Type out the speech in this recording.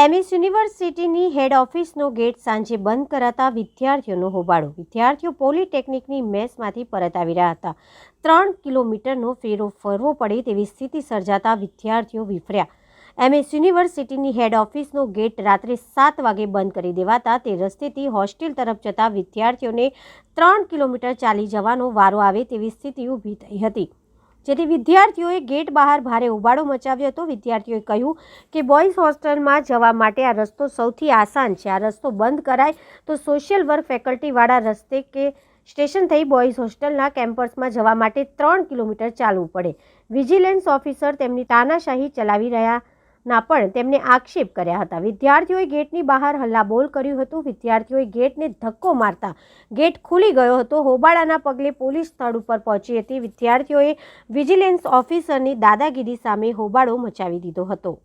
MS યુનિવર્સિટીની હેડ ઓફિસનો gate સાંજે બંધ કરાતા વિદ્યાર્થીઓનો હોબાળો. વિદ્યાર્થીઓ પોલિટેકનિકની મેસમાંથી પરત આવી રહ્યા હતા. ત્રણ કિલોમીટરનો ફેરો ફરવો પડે તેવી સ્થિતિ સર્જાતા વિદ્યાર્થીઓ વિફર્યા. એમએસ યુનિવર્સિટીની હેડ ઓફિસનો ગેટ રાત્રે સાત વાગે બંધ કરી દેવાતા તે રસ્તેથી હોસ્ટેલ તરફ જતા વિદ્યાર્થીઓને ત્રણ કિલોમીટર ચાલી જવાનો વારો આવે તેવી સ્થિતિ ઊભી થઈ હતી. જેથી વિદ્યાર્થીઓએ ગેટ બહાર ભારે ઉબાળો મચાવ્યો હતો. વિદ્યાર્થીઓએ કહ્યું કે બોયઝ હોસ્ટેલમાં જવા માટે આ રસ્તો સૌથી આસાન છે. આ રસ્તો બંધ કરાય તો સોશિયલ વર્ક ફેકલ્ટીવાળા રસ્તે કે સ્ટેશન થઈ બોયઝ હોસ્ટેલના કેમ્પસમાં જવા માટે ત્રણ કિલોમીટર ચાલવું પડે. વિજિલન્સ ઓફિસર તેમની તાનાશાહી ચલાવી રહ્યા ના, પણ તેમને આક્ષેપ કર્યા હતા. વિદ્યાર્થીઓએ ગેટની બહાર હલ્લાબોલ કર્યું હતું. વિદ્યાર્થીઓએ ગેટને ધક્કો મારતા ગેટ ખુલી ગયો હતો. હોબાળાના પગલે પોલીસ સ્થળ ઉપર પહોંચી હતી. વિદ્યાર્થીઓએ વિજિલન્સ ઓફિસરની દાદાગીરી સામે હોબાળો મચાવી દીધો હતો.